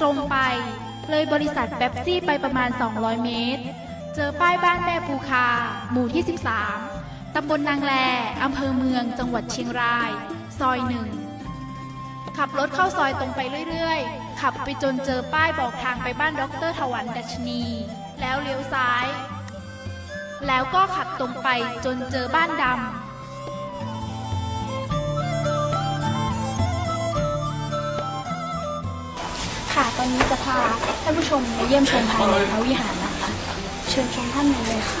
ตรงไป เลยบริษัทเบบซี่ไปประมาณ 200 เมตร เจอป้ายบ้านแม่ภูคา หมู่ที่ 13 ตำบลนางแลอำเภอเมือง จังหวัดเชียงราย ซอยหนึ่ง ขับรถเข้าซอยตรงไปเรื่อยๆ ขับไปจนเจอป้ายบอกทางไปบ้านดรถวันดัชนี แล้วเลี้ยวซ้าย แล้วก็ขับตรงไปจนเจอบ้านดำ ค่ะ ตอนนี้จะพาท่านผู้ชมมาเยี่ยมชมภายในพระวิหารนะคะ เชิญชมท่านในเลยค่ะ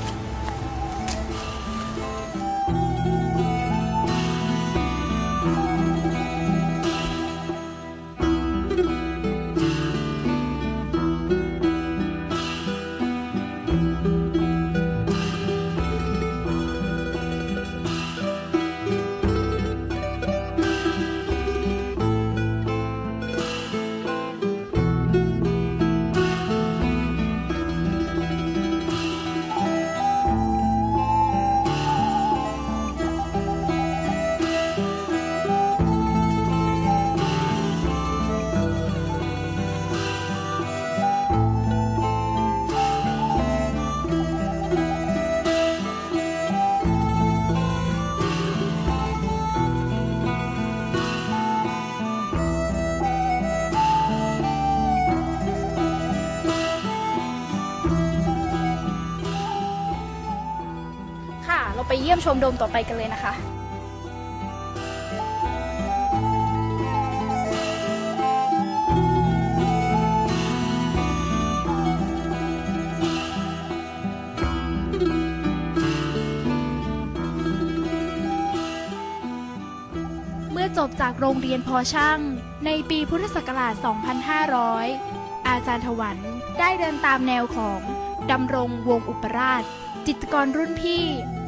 ะ ยี่ยมชมโดมต่อไปกันเลยนะคะเมื่อจบจากโรงเรียนพอช่าง ในปีพุทธศักราช 2500 อาจารย์ถวันได้เดินตามแนวของดำรงวงอุปราช จิตกรรุ่นพี่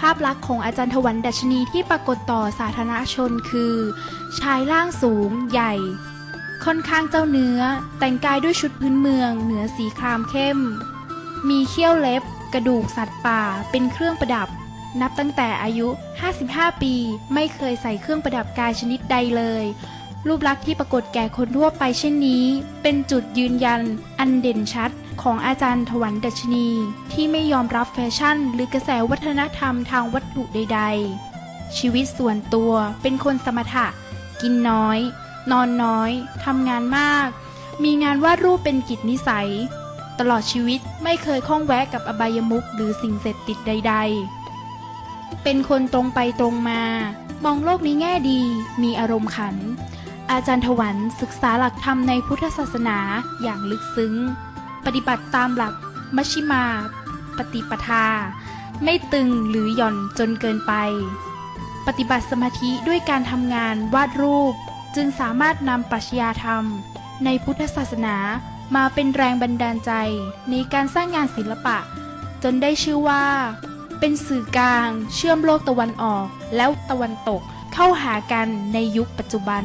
ภาพลักษณ์ของอาจารย์ถวันดัชนีที่ปรากฏต่อสาธารณชนคือ ชายร่างสูง ใหญ่ ค่อนข้างเจ้าเนื้อ แต่งกายด้วยชุดพื้นเมือง เหนือสีครามเข้ม มีเขี้ยวเล็บ กระดูกสัตว์ป่า เป็นเครื่องประดับ นับตั้งแต่อายุ 55 ปี ไม่เคยใส่เครื่องประดับกายชนิดใดเลย รูปลักษณ์ที่ปรากฏแก่คนทั่วไปเช่นนี้ เป็นจุดยืนยัน อันเด่นชัดของอาจารย์ถวันดัชนี ที่ไม่ยอมรับแฟชั่น หรือกระแสวัฒนธรรมทางวัตถุใด ๆ ชีวิตส่วนตัวเป็นคนสมถะ กินน้อย นอนน้อยทำงานมาก มีงานวาดรูปเป็นกิจนิสัย ตลอดชีวิตไม่เคยข้องแวะกับอบายมุขหรือสิ่งเสพติดใด ๆเป็นคนตรงไปตรงมา มองโลกในแง่ดี มีอารมณ์ขัน อาจารย์ถวันศึกษาหลักธรรมในพุทธศาสนาอย่างลึกซึ้ง ปฏิบัติตามหลักมัชฌิมา ปฏิปทา ไม่ตึงหรือหย่อนจนเกินไป ปฏิบัติสมาธิด้วยการทำงานวาดรูป จึงสามารถนำปรัชญาธรรม ในพุทธศาสนามาเป็นแรงบันดาลใจในการสร้างงานศิลปะ จนได้ชื่อว่า เป็นสื่อกลางเชื่อมโลกตะวันออกแล้วตะวันตกเข้าหากันในยุคปัจจุบัน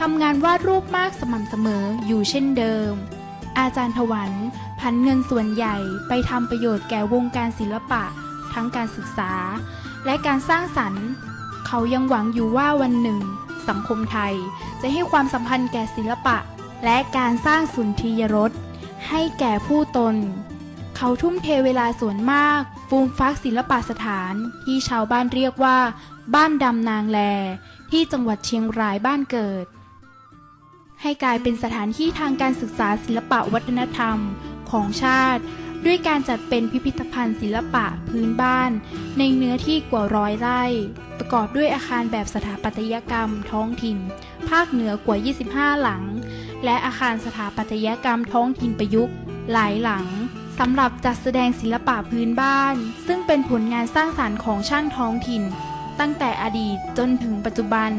ทำงานวาดรูปมากสม่ำเสมออยู่เช่นเดิม อาจารย์ถวันพันเงินส่วนใหญ่ไปทำประโยชน์แก่วงการศิลปะ ทั้งการศึกษา และการสร้างสรรค์ เขายังหวังอยู่ว่าวันหนึ่ง สังคมไทยจะให้ความสัมพันธ์แก่ศิลปะ และการสร้างสุนทรียรสให้แก่ผู้ตน เขาทุ่มเทเวลาส่วนมาก ฟูมฟักศิลปะสถานที่ชาวบ้านเรียกว่า บ้านดำนางแล ที่จังหวัดเชียงรายบ้านเกิด ให้กลายเป็นสถานที่ทางการศึกษาศิลปะวัฒนธรรมของชาติ ด้วยการจัดเป็นพิพิธภัณฑ์ศิลปะพื้นบ้าน ในเนื้อที่กว่าร้อยไร่ ประกอบด้วยอาคารแบบสถาปัตยกรรมท้องถิ่น ภาคเหนือกว่า 25 หลัง และอาคารสถาปัตยกรรมท้องถิ่นประยุกต์หลายหลังสำหรับจัดแสดงศิลปะพื้นบ้าน ซึ่งเป็นผลงานสร้างสรรค์ของช่างท้องถิ่น ตั้งแต่อดีตจนถึงปัจจุบัน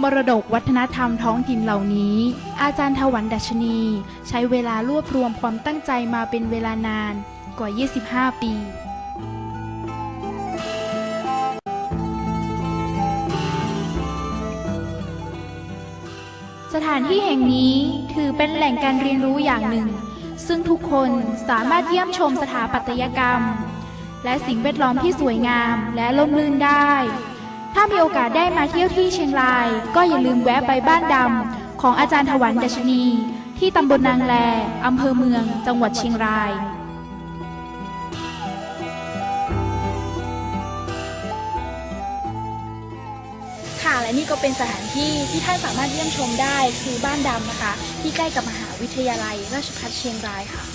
มรดกวัฒนธรรมท้องถิ่นเหล่านี้ อาจารย์ถวันดัชนี ใช้เวลารวบรวมความตั้งใจมาเป็นเวลานานกว่า 25 ปีสถานที่แห่งนี้ถือเป็นแหล่งการเรียนรู้อย่างหนึ่ง ซึ่งทุกคนสามารถเยี่ยมชมสถาปัตยกรรม และสิ่งแวดล้อมที่สวยงามและล่มลื่นได้ ถ้ามีโอกาสได้มาเที่ยวที่เชียงราย ก็อย่าลืมแวะไปบ้านดำของอาจารย์ถวันดัชนี ที่ตำบลนางแลอำเภอเมือง จังหวัดเชียงรายค่ะและนี่ก็เป็นสถานที่ที่ท่านสามารถเยี่ยมชมได้คือบ้านดำนะคะ ที่ใกล้กับมหาวิทยาลัย ราชภัฏเชียงรายค่ะ